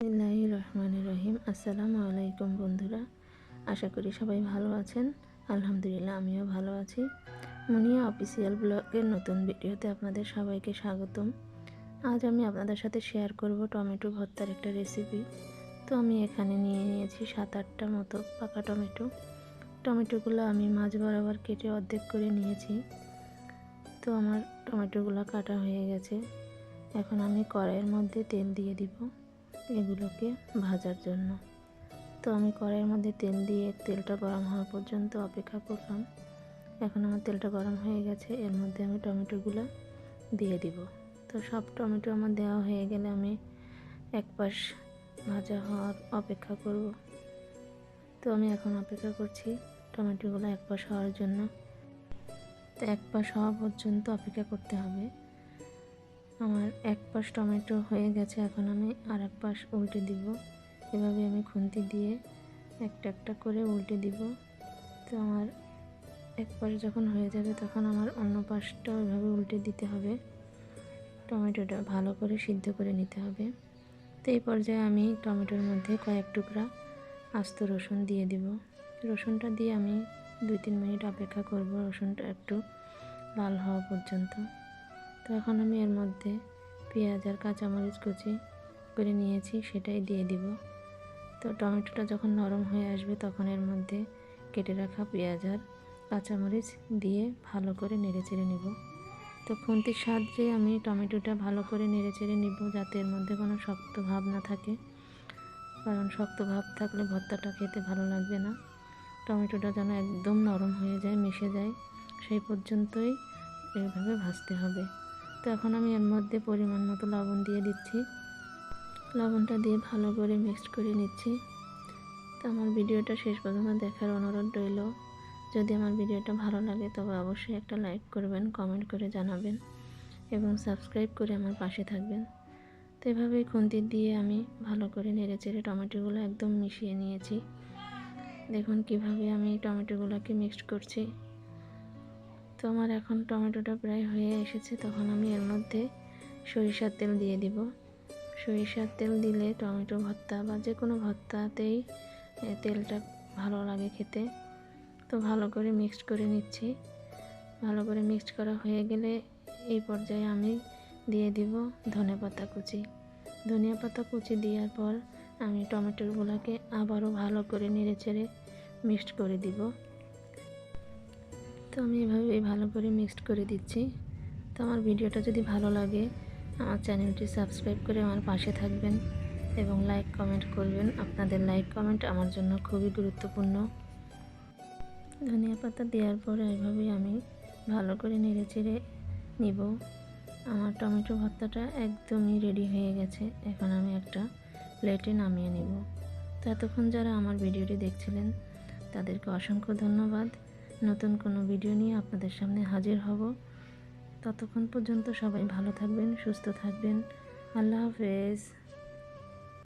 বিসমিল্লাহি রহমান রহিম আসসালামু আলাইকুম বন্ধুরা, আশা করি সবাই ভালো আছেন। আলহামদুলিল্লাহ, আমিও ভালো আছি। মুনিয়া অফিসিয়াল ব্লগের নতুন ভিডিওতে আপনাদের সবাইকে স্বাগতম। আজ আমি আপনাদের সাথে শেয়ার করব টমেটো ভর্তার একটা রেসিপি। তো আমি এখানে নিয়ে নিয়েছি সাত আটটা মতো পাকা টমেটো। টমেটোগুলো আমি মাঝ বরাবর কেটে অর্ধেক করে নিয়েছি। তো আমার টমেটোগুলো কাটা হয়ে গেছে। এখন আমি কড়াইয়ের মধ্যে তেল দিয়ে দিব। এগুলোকে ভাজার জন্য। তো আমি কড়াইয়ের মধ্যে তেল দিয়ে তেলটা গরম হওয়া পর্যন্ত অপেক্ষা করলাম। এখন আমার তেলটা গরম হয়ে গেছে, এর মধ্যে আমি টমেটোগুলো দিয়ে দিব। তো সব টমেটো আমার দেওয়া হয়ে গেলে আমি এক পাশ ভাজা হওয়ার অপেক্ষা করব। তো আমি এখন অপেক্ষা করছি টমেটোগুলো এক পাশ হওয়ার জন্য। তো এক পাশ হওয়া পর্যন্ত অপেক্ষা করতে হবে। আমার এক পাশ টমেটো হয়ে গেছে, এখন আমি আর এক পাশ উল্টে দিব। এভাবে আমি খুন্তি দিয়ে একটা একটা করে উল্টে দিব। তো আমার এক পাশ যখন হয়ে যাবে, তখন আমার অন্য পাশটা ওইভাবে উল্টে দিতে হবে। টমেটোটা ভালো করে সিদ্ধ করে নিতে হবে। তো এই পর্যায়ে আমি টমেটোর মধ্যে কয়েক টুকরা আস্ত রসুন দিয়ে দিব। রসুনটা দিয়ে আমি দুই তিন মিনিট অপেক্ষা করব। রসুনটা একটু লাল হওয়া পর্যন্ত। তো এখন আমি এর মধ্যে পেঁয়াজ আর কাঁচামরিচ কুচি করে নিয়েছি, সেটাই দিয়ে দিব। তো টমেটোটা যখন নরম হয়ে আসবে, তখন এর মধ্যে কেটে রাখা পেঁয়াজ আর কাঁচামরিচ দিয়ে ভালো করে নেড়ে চেড়ে নেব। তো খুন্তির সাহায্যে আমি টমেটোটা ভালো করে নেড়ে চেড়ে নিব, যাতে এর মধ্যে কোনো শক্ত ভাব না থাকে। কারণ শক্ত ভাব থাকলে ভর্তাটা খেতে ভালো লাগবে না। টমেটোটা যেন একদম নরম হয়ে যায়, মিশে যায়, সেই পর্যন্তই এইভাবে ভাজতে হবে। তো এখন আমি এর মধ্যে পরিমাণ মতো লবণ দিয়ে দিচ্ছি। লবণটা দিয়ে ভালো করে মিক্সড করে নিচ্ছি। তো আমার ভিডিওটা শেষ পর্যন্ত দেখার অনুরোধ রইল। যদি আমার ভিডিওটা ভালো লাগে, তবে অবশ্যই একটা লাইক করবেন, কমেন্ট করে জানাবেন এবং সাবস্ক্রাইব করে আমার পাশে থাকবেন। তো এভাবেই খুন্তি দিয়ে আমি ভালো করে নেড়ে চেড়ে টমেটোগুলো একদম মিশিয়ে নিয়েছি। দেখুন কীভাবে আমি টমেটোগুলোকে মিক্সড করছি। তো আমার এখন টমেটোটা প্রায় হয়ে এসেছে, তখন আমি এর মধ্যে সরিষার তেল দিয়ে দিব। সরিষার তেল দিলে টমেটো ভর্তা বা যে কোনো ভর্তাতেই তেলটা ভালো লাগে খেতে। তো ভালো করে মিক্সড করে নিচ্ছি। ভালো করে মিক্সড করা হয়ে গেলে এই পর্যায়ে আমি দিয়ে দিব ধনে পাতা কুচি। ধনিয়া পাতা কুচি দেওয়ার পর আমি টমেটোগুলোকে আবারও ভালো করে নেড়ে চেড়ে মিক্সড করে দিব। তো আমি এভাবেই ভালো করে মিক্সড করে দিচ্ছি। তো আমার ভিডিওটা যদি ভালো লাগে, আমার চ্যানেলটি সাবস্ক্রাইব করে আমার পাশে থাকবেন এবং লাইক কমেন্ট করবেন। আপনাদের লাইক কমেন্ট আমার জন্য খুবই গুরুত্বপূর্ণ। ধনিয়া পাতা দেওয়ার পরে এভাবেই আমি ভালো করে নেড়ে চেড়ে নিব। আমার টমেটো ভর্তাটা একদমই রেডি হয়ে গেছে। এখন আমি একটা প্লেটে নামিয়ে নেব। তো এতক্ষণ যারা আমার ভিডিওটি দেখছিলেন, তাদেরকে অসংখ্য ধন্যবাদ। নতুন কোনো ভিডিও নিয়ে আপনাদের সামনে হাজির হব। ততক্ষণ পর্যন্ত সবাই ভালো থাকবেন, সুস্থ থাকবেন। আল্লাহ হাফেজ।